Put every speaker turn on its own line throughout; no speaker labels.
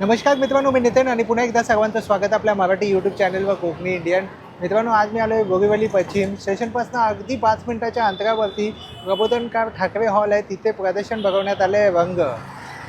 नमस्कार मित्रांनो मी नितीन आणि पुन्हा एकदा सर्वांचं स्वागत आपल्या मराठी यूट्यूब चॅनलवर कोकणी इंडियन मित्रांनो आज मी आलो आहे गोगेवली पश्चिम स्टेशनपासून अगदी पाच मिनिटाच्या अंतरावरती प्रबोधनकार ठाकरे हॉल आहे. तिथे प्रदर्शन भरवण्यात आलं आहे रंग.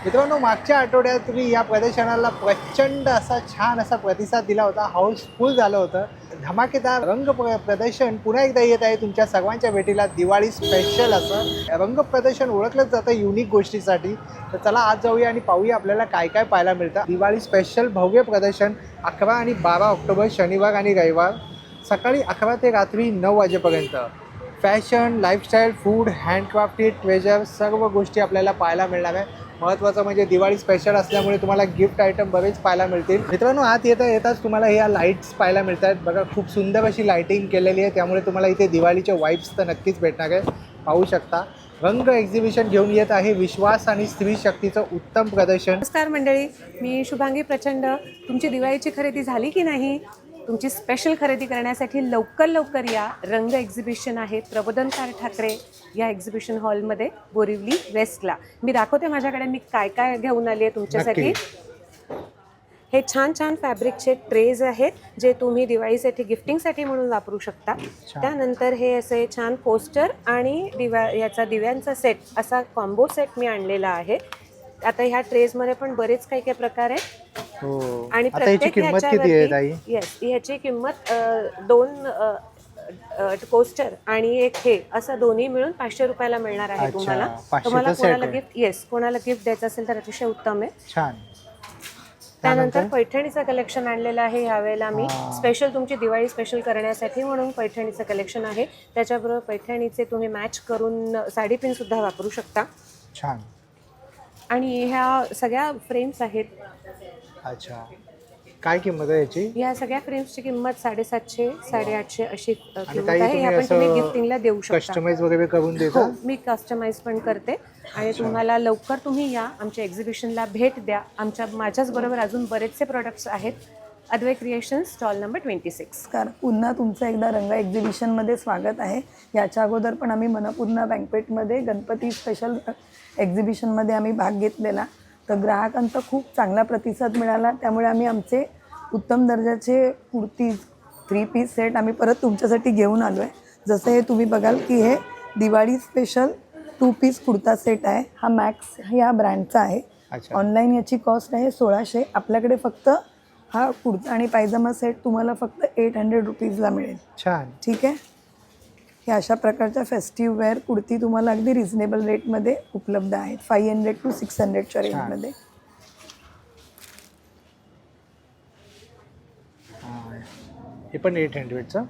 मित्रांनो मागच्या आठवड्यात तुम्ही या प्रदर्शनाला प्रचंड असा छान असा प्रतिसाद दिला होता. हाऊसफुल झालं होतं. धमाकेदार रंग प्र प्रदर्शन पुन्हा एकदा येत आहे तुमच्या सर्वांच्या भेटीला. दिवाळी स्पेशल असं. रंग प्रदर्शन ओळखलंच जातं युनिक गोष्टीसाठी. तर चला आज जाऊया आणि पाहूया आपल्याला काय काय पाहायला मिळतं. दिवाळी स्पेशल भव्य प्रदर्शन अकरा आणि बारा ऑक्टोबर शनिवार आणि रविवार. सकाळी अकरा ते रात्री नऊ वाजेपर्यंत. Fashion lifestyle food handcrafted treasure सर्व गोष्टी आपल्याला पाहायला मिळणार आहे. महत्त्वाचं म्हणजे दिवाळी स्पेशल असल्यामुळे तुम्हाला गिफ्ट आयटम बरेच पाहायला मिळतील. मित्रांनो आत येता येताच तुम्हाला ह्या लाईट्स पाहायला मिळत आहेत बघा खूप सुंदर अशी लाईटिंग केलेली आहे. त्यामुळे तुम्हाला इथे दिवाळीचे वाईब्स तर नक्कीच भेटणार आहे. पाहू शकता. रंग एक्झिबिशन घेऊन येत आहे विश्वास आणि स्त्री शक्तीचं उत्तम प्रदर्शन.
नमस्कार मंडळी मी शुभांगी प्रचंड. तुमची दिवाळीची खरेदी झाली की नाही? तुमची स्पेशल खरेदी करण्यासाठी लवकर लवकर या रंग एक्झिबिशन आहे. प्रबोधनकार ठाकरे या एक्झिबिशन हॉलमध्ये बोरिवली वेस्टला मी दाखवते माझ्याकडे मी काय काय घेऊन आली आहे तुमच्यासाठी. हे छान छान फॅब्रिकचे ट्रेज आहेत जे तुम्ही दिवाळीसाठी गिफ्टिंगसाठी म्हणून वापरू शकता. त्यानंतर हे असे छान पोस्टर आणि दिवा याचा दिव्यांचा सेट असा कॉम्बो सेट मी आणलेला आहे. आता ह्या ट्रेजमध्ये पण बरेच काही काही प्रकार आहेत.
हो.
आणि
आता याची
प्रत्येक
किंमत किती आहे ताई?
येस ह्याची किंमत अ, दोन कोस्टर आणि एक हे असं दोन्ही मिळून पाचशे रुपयाला मिळणार आहे
अच्छा,
तुम्हाला.
500
तुम्हाला
set
कोणाला
आहे.
गिफ्ट येस कोणाला गिफ्ट द्यायचं असेल तर अतिशय उत्तम आहे.
छान.
त्यानंतर पैठणीचं कलेक्शन आणलेलं आहे यावेळेला मी.
हा.
स्पेशल तुमची दिवाळी स्पेशल करण्यासाठी म्हणून पैठणीचं कलेक्शन आहे. त्याच्याबरोबर पैठणीचे तुम्ही मॅच करून साडी पिन सुद्धा वापरू शकता.
छान.
आणि ह्या सगळ्या फ्रेम्स आहेत
अच्छा. काय किंमत आहे याची?
या सगळ्या फ्रेम्सची किंमत साडेसातशे साडेआठशे अशी अ,
आणि
किंमत
ताई
आहे.
तुम्ही
ह्या पण तुम्ही
असं
गिफ्टिंगला देऊ शकता.
कस्टमाइज वगैरे करून
हो
देता
मी कस्टमाइज पण करते. आणि तुम्हाला लवकर तुम्ही या. आमच्या एक्झिबिशनला भेट द्या. आमच्या माझ्याच बरोबर अजून बरेचसे प्रोडक्ट्स आहेत. Advai creation stall number twenty six
नमस्कार. पुन्हा तुमचं एकदा रंग एक्झिबिशनमध्ये स्वागत आहे. याच्या अगोदर पण आम्ही मनपूर्णा बँकपेटमध्ये गणपती स्पेशल एक्झिबिशनमध्ये आम्ही भाग घेतलेला. तर ग्राहकांचा खूप चांगला प्रतिसाद मिळाला. त्यामुळे आम्ही आमचे उत्तम दर्जाचे कुर्तीज थ्री पीस सेट आम्ही परत तुमच्यासाठी घेऊन आलो आहे जसं हे तुम्ही बघाल की हे Diwali special two piece kurta set आहे. हा मॅक्स ह्या ब्रँडचा आहे. ऑनलाईन याची कॉस्ट आहे सोळाशे. आपल्याकडे फक्त हा कुर्ता आणि पायजमा सेट तुम्हाला फक्त एट हंड्रेड रुपीजला मिळेल.
छान.
ठीक आहे? हे अशा प्रकारच्या फेस्टिव्ह वेअर कुर्ती तुम्हाला अगदी रिझनेबल रेटमध्ये उपलब्ध आहेत फाईव्ह हंड्रेड टू सिक्स हंड्रेडच्या
छान.
रेंजमध्ये
हा. पण eight हंड्रेडचं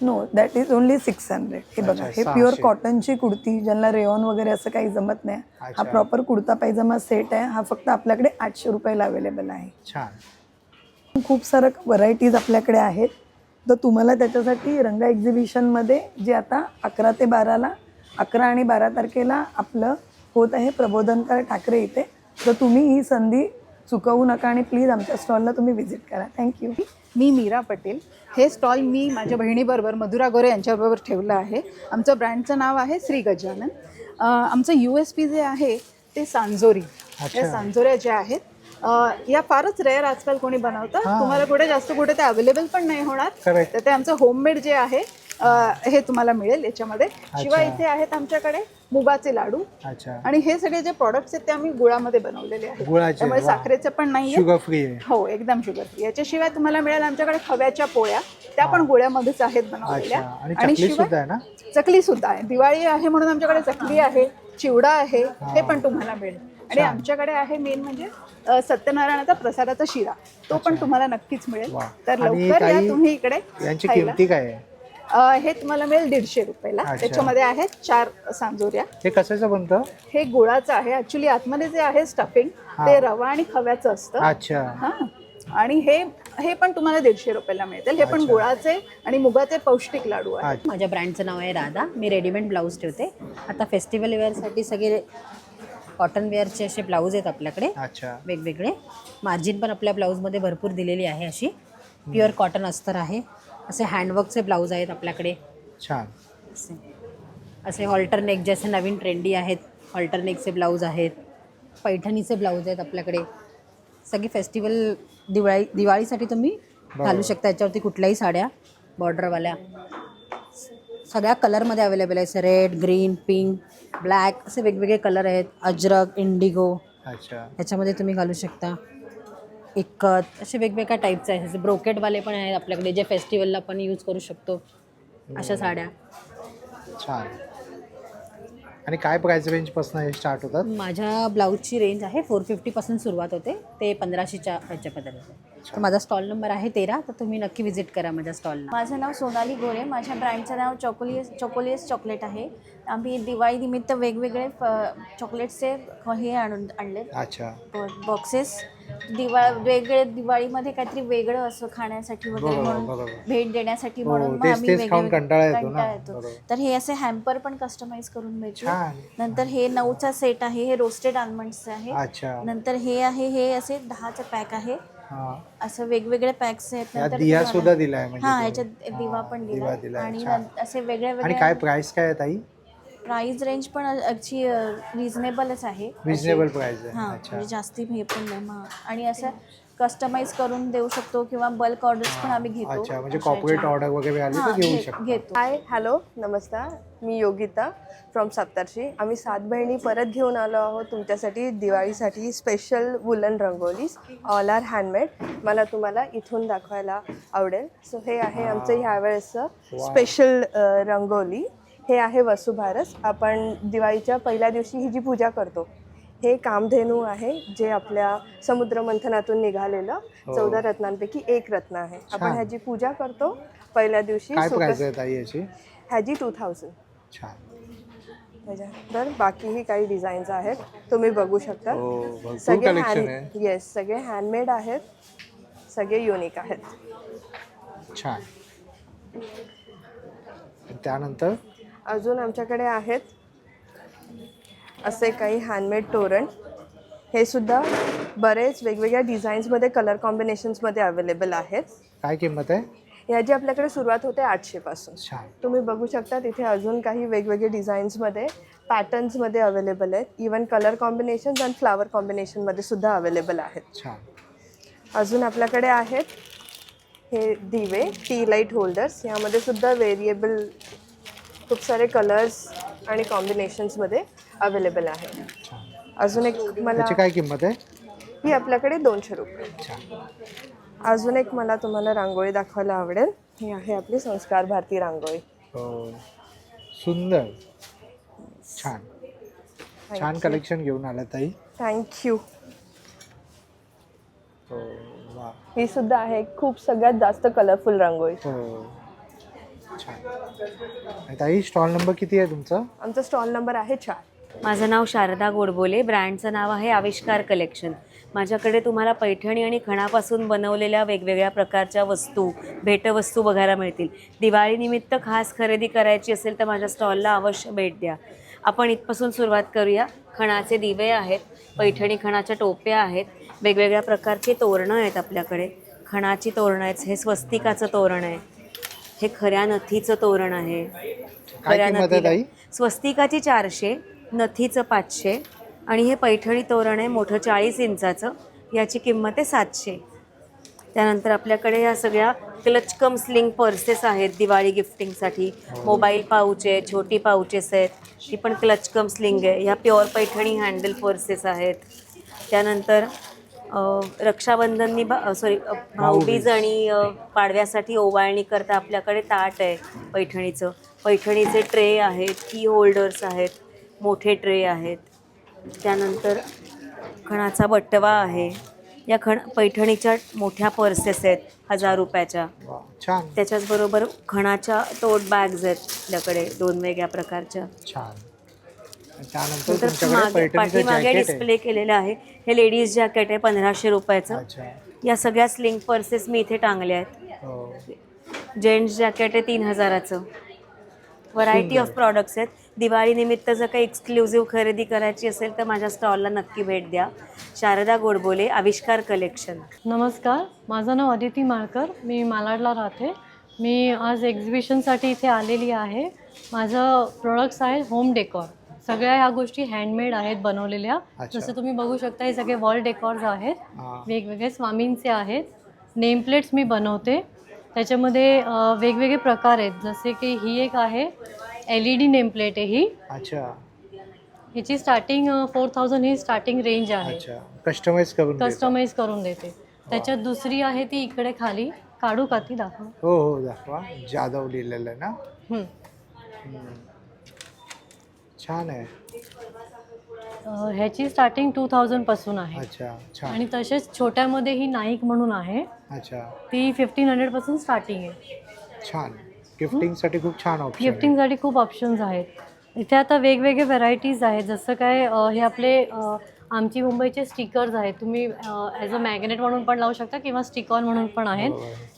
no that is only six hundred हे बघा हे प्युअर. कॉटनची कुर्ती ज्यांना रेऑन वगैरे असं काही जमत नाही हा. प्रॉपर कुर्ता पायजमा सेट आहे हा फक्त आपल्याकडे आठशे रुपयाला अवेलेबल आहे
छान
खूप सारं व्हरायटीज आपल्याकडे आहेत तर तुम्हाला त्याच्यासाठी रंग एक्झिबिशनमध्ये जे आता अकरा ते बाराला अकरा आणि बारा तारखेला आपलं होत आहे प्रबोधनकार ठाकरे इथे. तर तुम्ही ही संधी चुकवू नका आणि प्लीज आमच्या स्टॉलला तुम्ही व्हिजिट करा. थँक्यू
मी मीरा पटेल. हे स्टॉल मी माझ्या बहिणीबरोबर मधुरा गोरे यांच्याबरोबर ठेवलं आहे. आमचं ब्रँडचं नाव आहे श्री गजानन. आमचं यू एस पी जे आहे ते सांजोरी. या सांजोऱ्या ज्या आहेत या फारच रेअर आजकाल कोणी बनवतं. तुम्हाला कुठे जास्त कुठे ते अवेलेबल पण नाही होणार. तर ते आमचं होममेड जे आहे हे तुम्हाला मिळेल याच्यामध्ये. शिवाय इथे आहेत आमच्याकडे मुगाचे लाडू. आणि हे सगळे जे प्रॉडक्ट्स आहेत ते आम्ही गुळामध्ये बनवलेले आहेत. त्यामुळे. साखरेचं पण नाही
शुगर फ्री आहे.
हो एकदम शुगर फ्री याच्याशिवाय तुम्हाला मिळेल आमच्याकडे खव्याच्या पोळ्या. त्या पण गोळ्यामध्येच आहेत बनवलेल्या.
आणि ना?
चकली सुद्धा आहे. दिवाळी आहे म्हणून आमच्याकडे चकली आहे चिवडा आहे. हे पण तुम्हाला मिळेल. आणि. आमच्याकडे आहे मेन म्हणजे सत्यनारायणाचा प्रसादाचा शिरा. तो पण तुम्हाला नक्कीच मिळेल. तर लवकर या तुम्ही इकडे
यांची. किमती काय आहे?
हे तुम्हाला मिळेल दीडशे रुपयाला. त्याच्यामध्ये आहेत चार सांजोऱ्या.
हे कशाचं बनतं?
हे गुळाचं आहे. ऍक्च्युली आतमध्ये जे आहे स्टफिंग. ते रवा आणि खव्याचं असतं.
अच्छा.
हा. आणि हे हे पण तुम्हाला दीडशे रुपयाला मिळतील हे पण. गुळाचे आणि मुगाचे पौष्टिक लाडू आहेत.
माझ्या ब्रँडचं नाव आहे राधा. मी रेडीमेड ब्लाऊज ठेवते. आता फेस्टिवल वेअरसाठी सगळे कॉटन वेअरचे असे ब्लाऊज आहेत आपल्याकडे.
अच्छा.
वेगवेगळे. मार्जिन पण आपल्या ब्लाऊजमध्ये भरपूर दिलेली आहे अशी. प्युअर कॉटन अस्तर आहे. असे हँडवर्कचे ब्लाऊज आहेत आपल्याकडे.
छान.
असे. असे हॉल्टर नेक जे असे नवीन ट्रेंडी आहेत हॉल्टर नेकचे ब्लाऊज आहेत पैठणीचे ब्लाऊज आहेत आपल्याकडे.
सगळी फेस्टिवल दिवाळी दिवाळीसाठी तुम्ही घालू शकता. याच्यावरती कुठल्याही साड्या बॉर्डरवाल्या सगळ्या कलरमध्ये अवेलेबल आहे. रेड ग्रीन पिंक ब्लॅक असे वेगवेगळे कलर आहेत. अजरक इंडिगो
अच्छा.
ह्याच्यामध्ये तुम्ही घालू शकता. इक्कत असे वेगवेगळ्या टाईपचे आहेत. जसे ब्रोकेटवाले पण आहेत आपल्याकडे जे फेस्टिवलला पण यूज करू शकतो. अशा साड्या.
छान. आणि काय प्राइस रेंजपासून हे स्टार्ट होतात?
माझ्या ब्लाऊजची रेंज आहे. फोर फिफ्टीपासून सुरुवात होते. ते पंधराशेच्या ह्याच्यापर्यंत. तर माझा स्टॉल नंबर आहे तेरा तर तुम्ही नक्की विजिट करा माझ्या स्टॉलला.
माझं नाव सोनाली गोरे माझ्या ब्रँडचं नाव चॉकोलियस चॉकोलियस चॉकलेट आहे. आम्ही दिवाळीनिमित्त वेगवेगळे फ- चॉकलेटचे हे आणून आणलेत.
अच्छा.
बॉक्सेस दिवाळ वेगळे दिवाळीमध्ये काहीतरी वेगळं असं खाण्यासाठी वगैरे म्हणून. भेट देण्यासाठी
हो,
म्हणून मग आम्ही
कंटाळा येतो.
तर हे असे हॅम्पर पण कस्टमाइज करून मिळते नंतर हे नऊचा सेट आहे हे रोस्टेड आल्मंड्सचे आहे.
अच्छा.
नंतर हे आहे हे असे दहाचं पॅक आहे. असं वेगवेगळे पॅक्स आहेत
यात
नंतर
दिया
तुम्हाला-
सुद्धा दिलाय म्हणजे
हा
तुम्ही.
याच्यात दिवा पण
दिवा
दिला
दिलाय,
आणि
छान.
असे वेगळ्या
आणि काय प्राइस काय आहे ताई?
प्राइस रेंज पण अगदी रिझनेबलच आहे.
रिजनेबल प्राइस आहे.
हां
अच्छा.
म्हणजे जास्ती हे पण नाही. महाग. आणि असं कस्टमाइज करून देऊ शकतो किंवा बल्क ऑर्डर्स पण आम्ही घेतो.
अच्छा म्हणजे
अशा
कॉर्पोरेट
याच्या-
ऑर्डर वगैरे आली
हां,
तर घेऊ
घे-
शकतो.
घेतो.
हाय हॅलो नमस्कार. मी योगिता फ्रॉम सातारची आम्ही सात बहिणी परत घेऊन आलो आहोत. तुमच्यासाठी दिवाळीसाठी special woollen rangolis all are handmade मला तुम्हाला इथून दाखवायला आवडेल. सो हे आहे आमचं ह्यावेळेसचं स्पेशल रंगोली. हे आहे वसुबारस आपण दिवाळीच्या पहिल्या दिवशी ही जी पूजा करतो हे कामधेनू आहे जे आपल्या समुद्र मंथनातून निघालेलं चौदा रत्नांपैकी एक रत्न आहे.
हो. छान.
आपण ह्याची पूजा करतो. पहिल्या दिवशी
काय
सुकस-
प्राइस आहे ताई याची?
ह्याची टू थाउजंड
छान.
त्याच्यानंतर बाकीही काही डिझाईन्स आहेत. तुम्ही बघू शकता.
हो भरपूर
सगळे
कलेक्शन
हँड
आहे.
येस सगळे हँडमेड आहेत. सगळे युनिक आहेत.
छान. त्यानंतर?
अजून आमच्याकडे आहेत असे काही हँडमेड तोरण. हे सुद्धा बरेच वेगवेगळ्या डिझाईन्समध्ये कलर कॉम्बिनेशन्समध्ये अवेलेबल आहेत.
काय किंमत आहे?
ह्याची आपल्याकडे सुरुवात होते आठशेपासून
छान.
तुम्ही बघू शकता तिथे अजून काही वेगवेगळे डिझाईन्समध्ये पॅटर्न्समध्ये अवेलेबल आहेत. इवन कलर कॉम्बिनेशन्स आणि फ्लावर कॉम्बिनेशनमध्ये सुद्धा अवेलेबल आहेत.
छान.
अजून आपल्याकडे आहेत हे दिवे टी लाइट होल्डर्स यामध्ये सुद्धा वेरिएबल खूप सारे कलर्स आणि कॉम्बिनेशन्समध्ये अवेलेबल आहे. अजून एक मला
त्याची काय किंमत आहे?
ही आपल्याकडे दोनशे रुपये. अजून एक मला तुम्हाला रांगोळी दाखवायला आवडेल. ही आहे आपली संस्कार भारती रांगोळी.
हो. सुंदर. छान. छान कलेक्शन घेऊन आला ताई.
थँक्यू
हो वा.
ही सुद्धा आहे खूप सगळ्यात जास्त कलरफुल रांगोळी.
हो. ताई स्टॉल नंबर किती आहे तुमचा?
आमचा स्टॉल नंबर आहे चार.
माझं नाव शारदा गोडबोले ब्रँडचं नाव आहे आविष्कार कलेक्शन. माझ्याकडे तुम्हाला पैठणी आणि खणापासून बनवलेल्या वेगवेगळ्या प्रकारच्या वस्तू भेटवस्तू बघायला मिळतील. दिवाळीनिमित्त खास खरेदी करायची असेल तर माझ्या स्टॉलला अवश्य भेट द्या. आपण इथपासून सुरुवात करूया. खणाचे दिवे आहेत पैठणी खणाच्या टोप्या आहेत वेगवेगळ्या प्रकारची तोरणं आहेत आपल्याकडे. खणाची तोरणं आहेत हे स्वस्तिकाचं तोरण आहे. हे खऱ्या नथीचं तोरण आहे. खऱ्या
ताई?
स्वस्तिकाची चारशे नथीचं पाचशे आणि हे पैठणी तोरण आहे मोठं चाळीस इंचाचं. याची किंमत आहे सातशे. त्यानंतर आपल्याकडे ह्या सगळ्या क्लचकम स्लिंग पर्सेस आहेत दिवाळी गिफ्टिंगसाठी. मोबाईल पाऊच आहे छोटी पाऊचेस आहेत ती पण क्लचकम स्लिंग आहे. ह्या प्युअर पैठणी हँडल पर्सेस आहेत. त्यानंतर रक्षाबंधननी बा सॉरी भाऊबीज. आणि पाडव्यासाठी ओवाळणी करता आपल्याकडे ताट आहे पैठणीचं. पैठणीचे ट्रे आहेत की होल्डर्स आहेत मोठे ट्रे आहेत. त्यानंतर खणाचा बट्टवा आहे. या खण पैठणीच्या मोठ्या पर्सेस आहेत हजार रुपयाच्या. त्याच्याचबरोबर खणाच्या टोट बॅग्स आहेत आपल्याकडे दोन वेगळ्या प्रकारच्या.
छान. त्यानंतर
नंतर
तुमच्याकडे
मागे
पैठणीचं
पाठीमागे
जॅकेट आहे.
डिस्प्ले केलेलं आहे. हे लेडीज जॅकेट आहे पंधराशे रुपयाचं.
अच्छा.
या सगळ्या स्लिंग पर्सेस मी इथे टांगल्या आहेत.
हो.
जेंट्स जॅकेट आहे तीन हजाराचं. व्हरायटी ऑफ प्रॉडक्ट्स आहेत. दिवाळीनिमित्त जर काही एक्सक्लुझिव्ह खरेदी करायची असेल तर माझ्या स्टॉलला नक्की भेट द्या. शारदा गोडबोले आविष्कार कलेक्शन
नमस्कार. माझं नाव अदिती माळकर. मी मालाडला राहते. मी आज एक्झिबिशनसाठी इथे आलेली आहे. माझं प्रोडक्ट्स आहे होम डेकॉर सगळ्या ह्या गोष्टी हँडमेड आहेत बनवलेल्या.
अच्छा.
जसं तुम्ही बघू शकता हे सगळे वॉल डेकॉर्स आहेत.
हा.
वेगवेगळे स्वामींचे आहेत. नेम प्लेट्स मी बनवते. त्याच्यामध्ये अ, वेगवेगळे प्रकार आहेत. जसे की ही एक आहे. L E D name plate आहे ही.
अच्छा.
ह्याची स्टार्टिंग फोर थाउजंड ही स्टार्टिंग रेंज आहे.
अच्छा. कस्टमाइज करून देता.
कस्टमाइज करून देते. त्याच्यात दुसरी आहे ती इकडे खाली. काढू का ती दाखव.
हो हो दाखवा. जाधव लिहिलेलं आहे ना?
हम्म.
हम्म. छान आहे.
अ, ह्याची स्टार्टिंग टू थाउजंडपासून आहे.
अच्छा छान.
आणि तसेच छोट्यामध्ये ही नाईक म्हणून आहे.
अच्छा.
ती फिफ्टीन हंड्रेडपासून स्टार्टिंग आहे.
छान. गिफ्टिंगसाठी खूप छान ऑप्शन
गिफ्टिंगसाठी खूप ऑप्शन्स आहेत. इथे आता वेगवेगळे व्हरायटीज आहेत. जसं काय अ, हे आपले अ, आमची मुंबईचे स्टिकर्स आहेत. तुम्ही ॲज अ मॅग्नेट म्हणून पण लावू शकता किंवा स्टिकॉन म्हणून पण आहेत.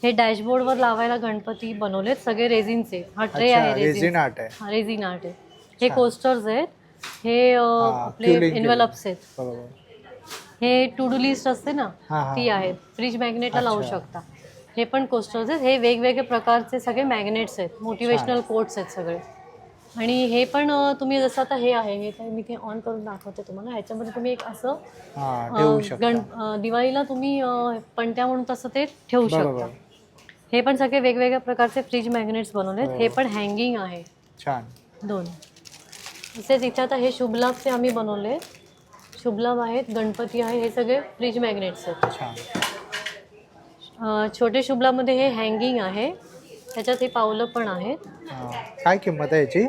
हे डॅशबोर्डवर लावायला गणपती बनवलेत. सगळे रेझिनचे हा ट्रे
अच्छा
आहे
रेझिन
रेझिन
आर्ट आहे.
हा रेझिन आर्ट आहे. हे कोस्टर्स आहेत हे आपले. इन्व्हलप्स आहेत. हे टू डू लिस्ट असते ना. ती आहे फ्रीज मॅग्नेटला लावू. शकता. हे पण कोस्टर्स आहेत. हे वेगवेगळे प्रकारचे सगळे मॅग्नेट्स आहेत. मोटिवेशनल कोट्स आहेत सगळे. आणि हे पण तुम्ही जसं आता हे आहे हे काय मी ते ऑन करून दाखवते तुम्हाला. ह्याच्यामध्ये तुम्ही एक असं गण दिवाळीला तुम्ही पणत्या म्हणून तसं ते ठेवू. शकता. हे पण सगळे वेगवेगळ्या प्रकारचे फ्रीज मॅग्नेट्स बनवलेत.
हो.
हे पण हँगिंग आहे.
छान.
दोन. तसेच इथे आता हे शुभलाभचे आम्ही बनवले. शुभलाभ आहेत गणपती आहे हे सगळे फ्रीज मॅग्नेट्स आहेत. छोटे शुभलामध्ये हे हँगिंग आहे. त्याच्यात हे पावलं पण आहेत.
काय किंमत आहे याची?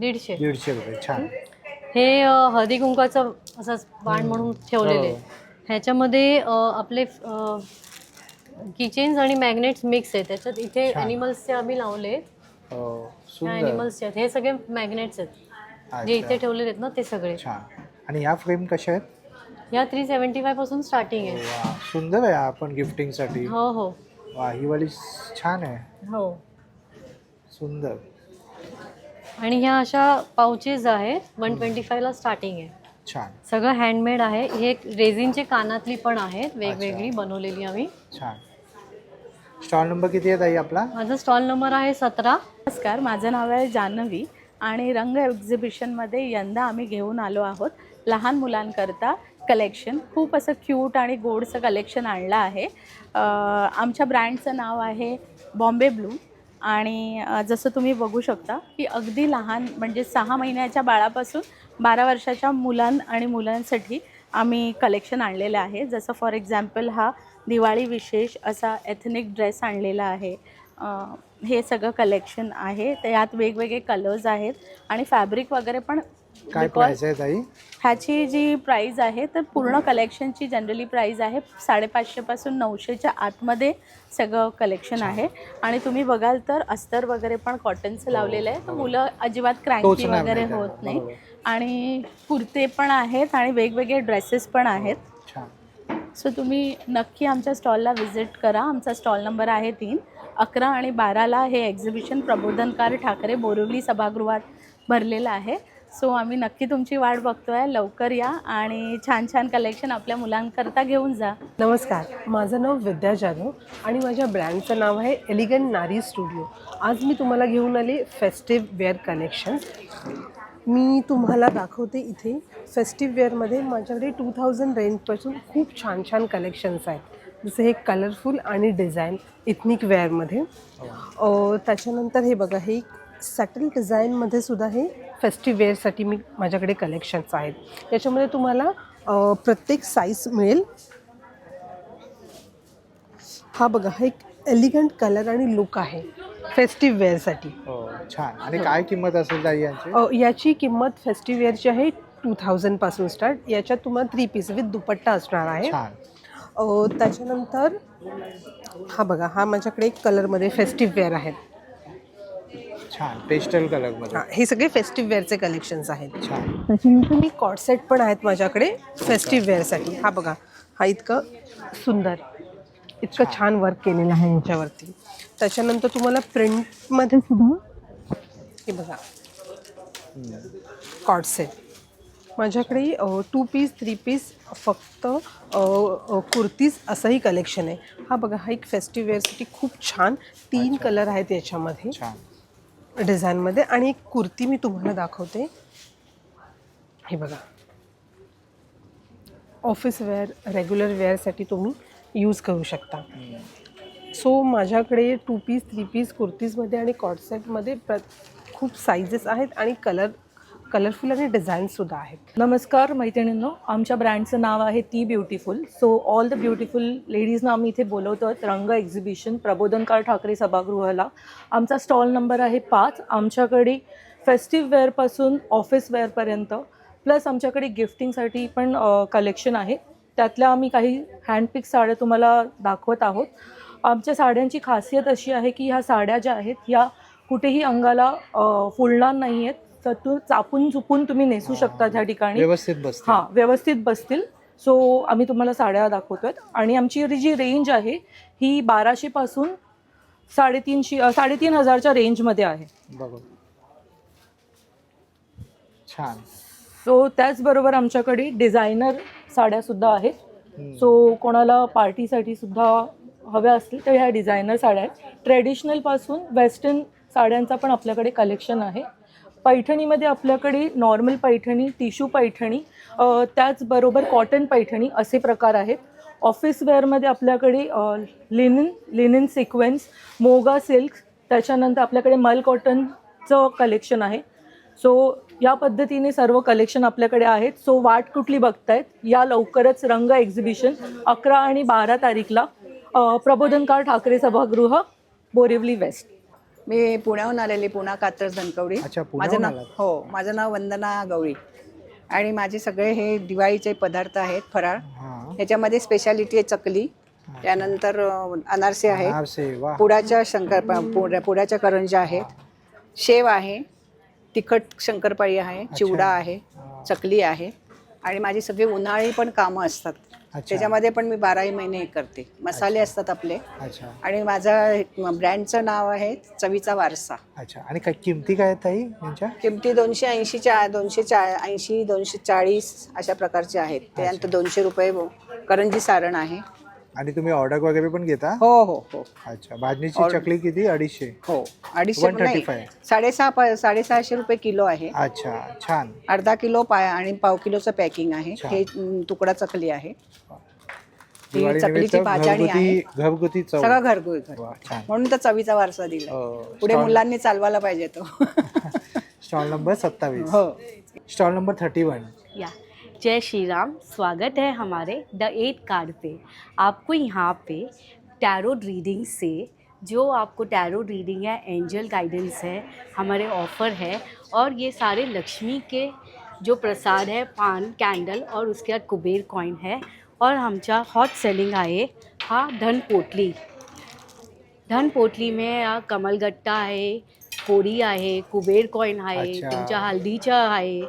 दीडशे.
दीडशे रुपये छान.
हे हळदी कुंकाचं असं बाण म्हणून ठेवलेले
हो.
ह्याच्यामध्ये आपले किचेन्स आणि मॅग्नेट्स मिक्स आहेत त्याच्यात इथे. ॲनिमल्सचे आम्ही लावले
सुंदर.
ॲनिमल्सचे आहेत हे सगळे मॅग्नेट्स आहेत. जे इथे
अच्छा.
ठेवलेले आहेत ना ते सगळे.
छान. आणि ह्या फ्रेम कशा आहेत?
या थ्री सेवन्टी फायपासून स्टार्टिंग आहे.
वा सुंदर आहे आपण गिफ्टिंगसाठी
हो हो.
वा ही वाली छान आहे.
हो.
सुंदर.
आणि ह्या अशा पाउचेस आहेत वन ट्वेंटी फायला स्टार्टिंग आहे.
छान.
सगळं हँडमेड आहे. हे रेझिनचे कानातली पण आहेत वेगवेगळी बनवलेली आम्ही.
छान. स्टॉल नंबर किती आहे ताई आपला?
माझा स्टॉल नंबर आहे सतरा.
नमस्कार माझं नाव आहे जान्हवी आणि रंग एक्झिबिशनमध्ये यंदा आम्ही घेऊन आलो आहोत. लहान मुलांकरता कलेक्शन. खूप असं क्यूट आणि गोडचं कलेक्शन आणलं आहे. आमच्या ब्रँडचं नाव आहे बॉम्बे ब्लू. आणि जसं तुम्ही बघू शकता की अगदी लहान म्हणजे सहा महिन्याच्या बाळापासून बारा वर्षाच्या मुलां आणि मुलांसाठी आम्ही कलेक्शन आणलेलं आहे. जसं फॉर एक्झाम्पल हा दिवाळी विशेष असा एथनिक ड्रेस आणलेला आहे. हे सगळं कलेक्शन आहे. तर यात वेगवेगळे कलर्स आहेत आणि फॅब्रिक वगैरे पण
काय प्राइस आहे ताई?
ह्याची जी प्राईज आहे तर पूर्ण कलेक्शनची जनरली प्राईज आहे साडेपाचशेपासून नऊशेच्या आतमध्ये सगळं कलेक्शन आहे. आणि तुम्ही बघाल तर अस्तर वगैरे पण कॉटनचं लावलेलं आहे तर मुलं अजिबात
टोचणार
वगैरे होत नाही. आणि कुर्ते पण आहेत आणि वेगवेगळे ड्रेसेस पण आहेत. सो तुम्ही नक्की आमच्या स्टॉलला व्हिजिट करा. आमचा स्टॉल नंबर आहे तीन. अकरा आणि बाराला हे एक्झिबिशन प्रबोधनकार ठाकरे बोरिवली सभागृहात भरलेलं आहे. सो आम्ही नक्की तुमची वाट बघतो आहे लवकर या आणि छान छान कलेक्शन आपल्या मुलांकरता घेऊन जा.
नमस्कार. माझं नाव विद्या जाधव आणि माझ्या ब्रँडचं नाव आहे एलिगंट नारी स्टुडिओ आज मी तुम्हाला घेऊन आली फेस्टिव्ह वेअर कलेक्शन मी तुम्हाला दाखवते इथे फेस्टिव्ह वेअरमध्ये माझ्याकडे टू थाउजंड रेंजपासून खूप छान छान कलेक्शन्स आहेत. जसं हे कलरफुल आणि डिझाईन इथनिक वेअरमध्ये त्याच्यानंतर हे बघा हे सॅटल डिझाईनमध्ये सुद्धा हे फेस्टिव्ह वेअरसाठी मी माझ्याकडे कलेक्शन्स आहेत. याच्यामध्ये तुम्हाला प्रत्येक साईज मिळेल. हा बघा हा एक एलिगंट कलर आणि लुक आहे. फेस्टिव्ह वेअरसाठी
हो छान. आणि काय किंमत असेल ताई यांची?
अ, याची किंमत फेस्टिव्ह वेअरची आहे टू थाउजंडपासून स्टार्ट याच्यात तुम्हाला थ्री पीस विथ दुपट्टा असणार आहे.
छान.
अ, त्याच्यानंतर हा बघा हा माझ्याकडे एक कलरमध्ये फेस्टिव्ह वेअर आहेत.
छान. पेस्टल कलरमध्ये.
हा, हे सगळे फेस्टिव्ह वेअरचे कलेक्शन्स आहेत.
छान.
त्याच्यानंतर मी पण आहेत माझ्याकडे फेस्टिव्ह वेअरसाठी हा बघा हा इतकं सुंदर इतकं छान. वर्क केलेलं आहे याच्यावरती. त्याच्यानंतर तुम्हाला प्रिंटमध्ये सुद्धा हे बघा. कॉटसेट माझ्याकडे टू पीस थ्री पीस फक्त कुर्तीज असंही कलेक्शन आहे. हा बघा हा एक फेस्टिव्ह वेअरसाठी खूप छान तीन कलर आहेत याच्यामध्ये. डिझाईनमध्ये आणि एक कुर्ती मी तुम्हाला दाखवते. हे बघा. ऑफिस वेअर रेग्युलर वेअरसाठी तुम्ही यूज करू शकता. सो माझ्याकडे टू पीस थ्री पीस कुर्तीजमध्ये आणि कॉटसेटमध्ये प्र खूप साईजेस आहेत आणि कलर कलरफुल आणि डिझाईन्ससुद्धा आहेत.
नमस्कार मैत्रिणींनो आमच्या ब्रँडचं नाव आहे ती beautiful so all the beautiful लेडीजना आम्ही इथे बोलवतो आहोत रंग एक्झिबिशन प्रबोधनकार ठाकरे सभागृहाला. आमचा स्टॉल नंबर आहे पाच. आमच्याकडे फेस्टिव्ह वेअरपासून ऑफिस वेअरपर्यंत प्लस आमच्याकडे गिफ्टिंगसाठी पण कलेक्शन आहे. त्यातल्या आम्ही काही हँडपिक साड्या तुम्हाला दाखवत आहोत. आमच्या साड्यांची खासियत अशी आहे की ह्या साड्या ज्या आहेत ह्या कुठेही अंगाला फुलणार नाही आहेत तर तू चापून चुपून तुम्ही नेसू शकता त्या ठिकाणी.
व्यवस्थित बसते
हां व्यवस्थित बसतील. सो आम्ही तुम्हाला साड्या दाखवतोय आणि आमची जी रेंज आहे ही बाराशेपासून साडेतीनशे साडेतीन हजारच्या रेंजमध्ये आहे.
बघू. छान.
सो त्याचबरोबर आमच्याकडे डिझायनर साड्यासुद्धा आहेत. सो कोणाला पार्टीसाठी सुद्धा हव्या असतील तर ह्या डिझायनर साड्या आहेत. ट्रेडिशनलपासून वेस्टर्न साड्यांचा पण आपल्याकडे कलेक्शन आहे. पैठणीमध्ये आपल्याकडे नॉर्मल पैठणी टिशू पैठणी त्याचबरोबर कॉटन पैठणी असे प्रकार आहेत. ऑफिस वेअरमध्ये आपल्याकडे linen linen sequence muga silk त्याच्यानंतर आपल्याकडे मल कॉटनचं कलेक्शन आहे. सो या पद्धतीने सर्व कलेक्शन आपल्याकडे आहेत. सो वाट कुठली बघतायत? या लवकरच रंग एक्झिबिशन अकरा आणि बारा तारीखला प्रबोधनकार ठाकरे सभागृह बोरिवली वेस्ट.
मी पुण्याहून आलेली पुणा कात्रज धनकवडी.
अच्छा,
माझं नाव
आलात?
हो माझं नाव वंदना गवळी. आणि माझे सगळे हे दिवाळीचे पदार्थ आहेत फराळ.
हां.
ह्याच्यामध्ये स्पेशालिटी आहे चकली. त्यानंतर अ, अनारसे आहेत.
अनारसे वा.
पुडाच्या शंकर पुड्या पुड्याच्या करंज्या आहेत. शेव आहे. तिखट शंकरपाळी आहे. चिवडा आहे. चकली आहे. आणि माझी सगळी उन्हाळी पण कामं असतात. त्याच्यामध्ये पण मी बाराही महिने हे करते. मसाले असतात आपले.
अच्छा.
आणि माझा ब्रँडचं नाव आहे चवीचा वारसा.
अच्छा. आणि काय किमती काय आहेत ताई यांच्या?
किमती दोनशे ऐंशीच्या दोनशे चा ऐंशी दोनशे चाळीस अशा प्रकारचे आहेत. त्यानंतर दोनशे रुपये करंजी सारण आहे.
आणि तुम्ही ऑर्डर वगैरे पण घेता?
हो हो हो.
अच्छा भाजणीची
Order-
चकली किती? अडीचशे.
हो अडीचशे पण नाही.
135.
साडेसहा प- साडेसहाशे रुपये किलो आहे.
अच्छा छान.
अर्धा किलो पाय आणि पाव किलोचं पॅकिंग आहे. हे अं, तुकडा चकली आहे.
दिवाळी
चकलीची
निमित्त घरगुती
आहे.
घरगुती चव.
सगळं घरगुती घर
वा छान.
म्हणून तर चवीचा वारसा दिला
हो.
पुढे मुलांनी चालवायला पाहिजे तो.
स्टॉल नंबर सत्तावीस.
हो.
स्टॉल नंबर थर्टी वन
या. जय श्री राम स्वागत है हमारे द एट कार्ड पे आपको यहाँ पे टैरो रीडिंग से जो आपको टैरो रीडिंग है एंजल गाइडेंस है हमारे ऑफ़र है और ये सारे लक्ष्मी के जो प्रसाद है पान कैंडल और उसके बाद कुबेर कॉइन है और आमच्या हॉट सेलिंग आहे हा धन पोटली धन पोटली में हा कमलगट्टा आहे कोडी आहे कुबेर कॉइन आहे
अच्छा.
तुमच्या हल्दीच्या आहे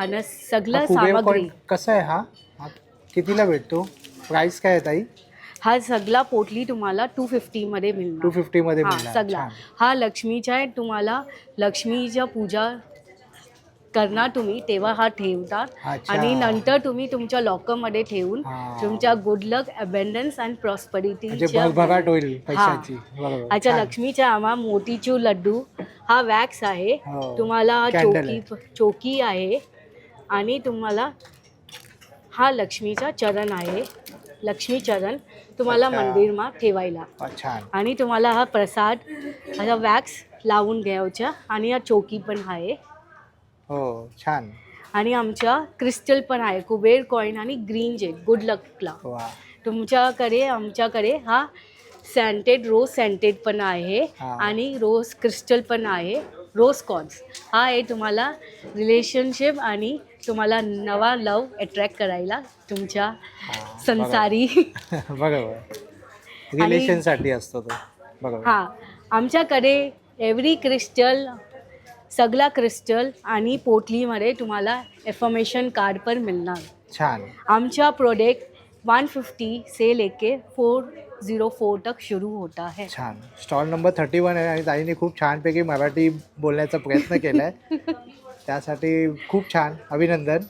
आणि सगळं सामग्री.
कसा आहे हा? हा कितीला भेटतो? प्राइस काय आहे ताई?
हा सगळा पोटली तुम्हाला टू फिफ्टीमध्ये मिळणार.
टू फिफ्टी मध्ये
हा
मिळणार.
सगळा.
छान.
हा लक्ष्मीचा आहे तुम्हाला लक्ष्मीच्या पूजा करणार तुम्ही तेव्हा हा ठेवतात.
अच्छा.
आणि नंतर तुम्ही तुमच्या लॉकरमध्ये ठेवून
हा.
तुमच्या गुड लक अबेंडन्स अँड
म्हणजे
प्रॉस्परिटी
भरभराट होईल पैशाची. बरोबर.
अच्छा
छान.
लक्ष्मीचा आम्हा मोतीचूर लड्डू हा वॅक्स आहे.
हो.
तुम्हाला
Candle
चोकी चोकी आहे. आणि तुम्हाला हा लक्ष्मीचा चरण आहे. लक्ष्मी चरण तुम्हाला
अच्छा.
मंदिरमा ठेवायला.
छान
आणि तुम्हाला हा प्रसाद हा वॅक्स लावून घ्यायचा आणि हा चोकी पण आहे.
हो छान.
आणि आमच्या क्रिस्टल पण आहे कुबेर कॉईन आणि ग्रीन जे गुड लकला
वा.
तुमच्याकडे आमच्याकडे हा सँटेड रोज सँटेड पण आहे
हा.
आणि रोज क्रिस्टल पण आहे. रोज कॉन्स. हा आहे तुम्हाला रिलेशनशिप आणि तुम्हाला नवा लव अट्रॅक्ट करायला तुमच्या संसारी.
बरोबर रिलेशनसाठी असतो तो. बरोबर
हां आमच्याकडे एव्हरी क्रिस्टल सगळा क्रिस्टल आणि पोटलीमध्ये तुम्हाला एफर्मेशन कार्ड पण मिळणार.
छान.
आमचा प्रोडक्ट 150 से लेके 404 तक शुरू होता है।
छान. स्टॉल नंबर थर्टी वन आहे आणि ताईने खूप छानपैकी मराठी बोलण्याचा प्रयत्न केला आहे त्यासाठी खूप छान. अभिनंदन.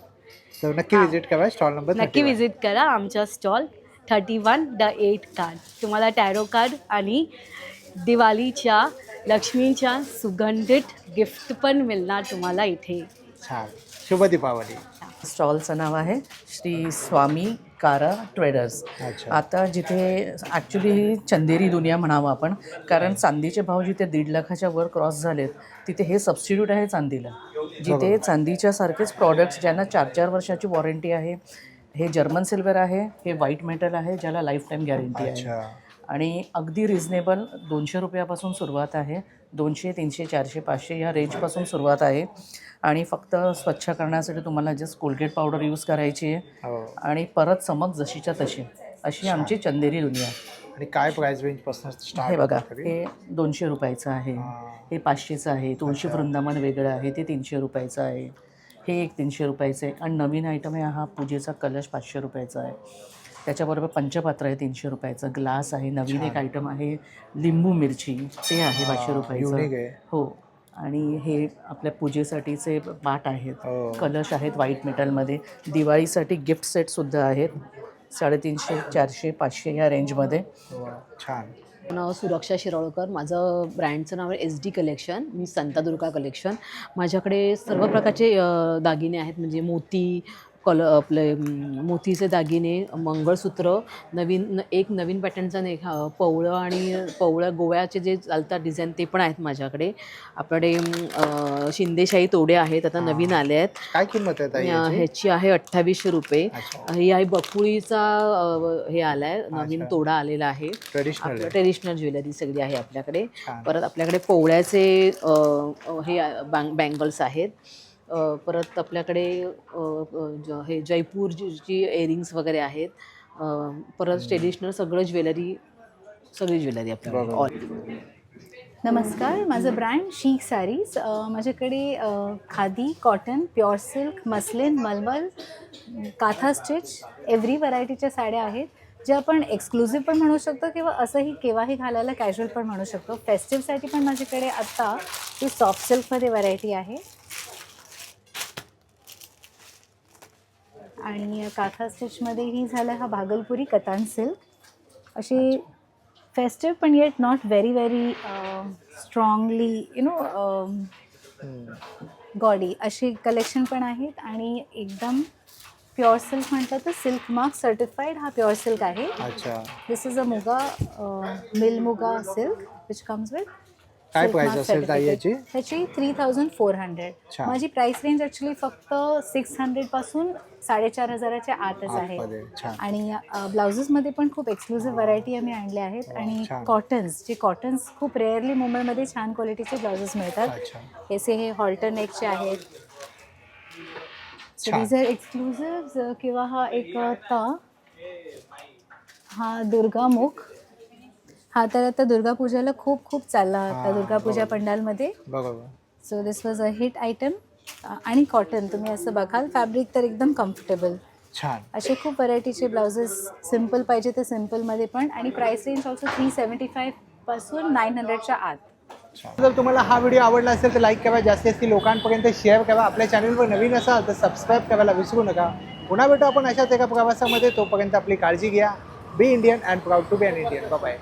तर नक्की
हा.
विजिट करा स्टॉल नंबर
नक्की विजिट करा आमचा stall thirty one the eight card तुम्हाला टॅरो कार्ड आणि दिवाळीच्या लक्ष्मीच्या सुगंधित गिफ्ट पण मिळणार तुम्हाला इथे.
छान. शुभ दीपावली.
स्टॉलचं नाव आहे श्री स्वामी कारा ट्रेडर्स. आता जिथे ॲक्च्युली ही चंदेरी दुनिया म्हणावं आपण कारण चांदीचे भाव जिथे दीड लाखाच्या वर क्रॉस झालेत तिथे हे सबस्टिट्यूट आहे चांदीला. जिथे चांदीच्या सारखेच प्रॉडक्ट्स ज्यांना चार चार वर्षाची वॉरंटी आहे हे जर्मन सिल्वर आहे हे व्हाईट मेटल आहे ज्याला लाईफ टाईम गॅरंटी आहे आणि अगदी रिझनेबल दोनशे रुपयापासून सुरुवात आहे. दोनशे तीनशे चारशे पाचशे या रेंजपासून सुरुवात आहे. आणि फक्त स्वच्छ करण्यासाठी तुम्हाला जस्ट कोलगेट पावडर यूज करायची आहे.
हो.
आणि परत चमक जशीच्या तशी अशी आमची चंदेरी दुनिया
आणि काय प्राइस रेंजपासून
हे बघा हे दोनशे रुपयाचं आहे. हे. पाचशेचं आहे. तुळशी वृंदावन वेगळं आहे. ते तीनशे रुपयाचं आहे. हे एक तीनशे रुपयाचं आहे. आणि नवीन आयटम आहे हा पूजेचा कलश पाचशे रुपयाचा आहे. त्याच्याबरोबर पंचपात्र आहे तीनशे रुपयाचं. ग्लास आहे नवीन एक आयटम आहे लिंबू मिरची. ते आहे पाचशे रुपयाचं.
आहे.
हो. आणि हे आपल्या पूजेसाठीचे पाट आहेत.
हो.
कलश आहेत व्हाईट मेटलमध्ये दिवाळीसाठी गिफ्ट सेटसुद्धा आहेत. साडेतीनशे चारशे पाचशे या रेंजमध्ये
छान.
नाव सुरक्षा शिरोळकर. माझं ब्रँडचं नाव आहे एस डी कलेक्शन मी संतादुर्गा कलेक्शन माझ्याकडे सर्व प्रकारचे दागिने आहेत. म्हणजे मोती कल आपले मोतीचे दागिने मंगळसूत्र नवीन एक नवीन पॅटर्नचा ने पवळं आणि पवळं गोव्याचे जे चालतात डिझाईन ते पण आहेत माझ्याकडे. आपल्याकडे शिंदेशाही तोडे आहेत आता नवीन आले आहेत.
काय किंमत आहे?
ह्याची आहे अठ्ठावीसशे रुपये. ही आहे बकुळीचा हे आलाय नवीन
अच्छा.
तोडा आलेला आहे.
ट्रेडिशनल
आपलं ट्रेडिशनल ज्वेलरी सगळी आहे आपल्याकडे. परत आपल्याकडे पोवळ्याचे हे बँग बँगल्स आहेत. परत आपल्याकडे ज- हे जयपूरची इयरिंग्स वगैरे आहेत. परत ट्रेडिशनल सगळं ज्वेलरी सगळी ज्वेलरी आपल्याकडे. ऑल
नमस्कार माझं ब्रँड शीख सारीज माझ्याकडे khadi cotton pure silk muslin मलमल काथा स्टिच एव्हरी व्हरायटीच्या साड्या आहेत. ज्या आपण एक्सक्लुझिव्ह पण म्हणू शकतो किंवा असंही केव्हाही घालायला कॅज्युअल पण म्हणू शकतो. फेस्टिवसाठी पण माझ्याकडे आत्ता ही सॉफ्ट सिल्कमध्ये व्हरायटी आहे. आणि काथा स्टिचमध्ये ही झालं हा भागलपुरी कतान सिल्क. अशी फेस्टिव्ह पण yet not very very strongly you know gaudy अशी कलेक्शन पण आहेत आणि एकदम प्युअर सिल्क म्हटलं तर सिल्क मार्क सर्टिफाईड हा प्युअर सिल्क आहे.
अच्छा.
This is a muga mill muga silk which comes with
काय प्राइस असेल ताई याची?
त्याची थ्री थाउजंड फोर हंड्रेड. माझी प्राइस रेंज ॲक्च्युली फक्त सिक्स हंड्रेडपासून साडेचार हजाराच्या आतच आहे. आणि ब्लाउजेसमध्ये पण खूप एक्सक्लुझिव्ह व्हरायटी आम्ही आणल्या आहेत. आणि
छान.
कॉटन्स जे कॉटन्स खूप रेअरली मुंबईमध्ये छान क्वालिटीचे ब्लाउजेस मिळतात. असे हे हॉल्टर नेकचे आहेत. सो एक्सक्लुझिव्ह किंवा हा एक आता हा दुर्गामुख हा तर आता दुर्गा पूजेला खूप खूप चालला आता
हा,
दुर्गा पूजा
बरोबर.
पंडालमध्ये so this was a hit item आणि कॉटन तुम्ही असं बघाल फॅब्रिक तर एकदम कम्फर्टेबल
छान.
असे खूप व्हरायटीचे ब्लाउजेस सिंपल पाहिजे तर सिम्पलमध्ये पण आणि price range also three seventy फाईव्हपासून nine हंड्रेडच्या आत.
जर तुम्हाला हा व्हिडिओ आवडला असेल तर लाईक करा जास्तीत जास्त लोकांपर्यंत शेअर करा. आपल्या चॅनलवर नवीन असाल तर सबस्क्राईब करायला विसरू नका. पुन्हा भेटू आपण अशाच एका प्रवासामध्ये. तोपर्यंत आपली काळजी घ्या. Be Indian and proud to be an Indian bye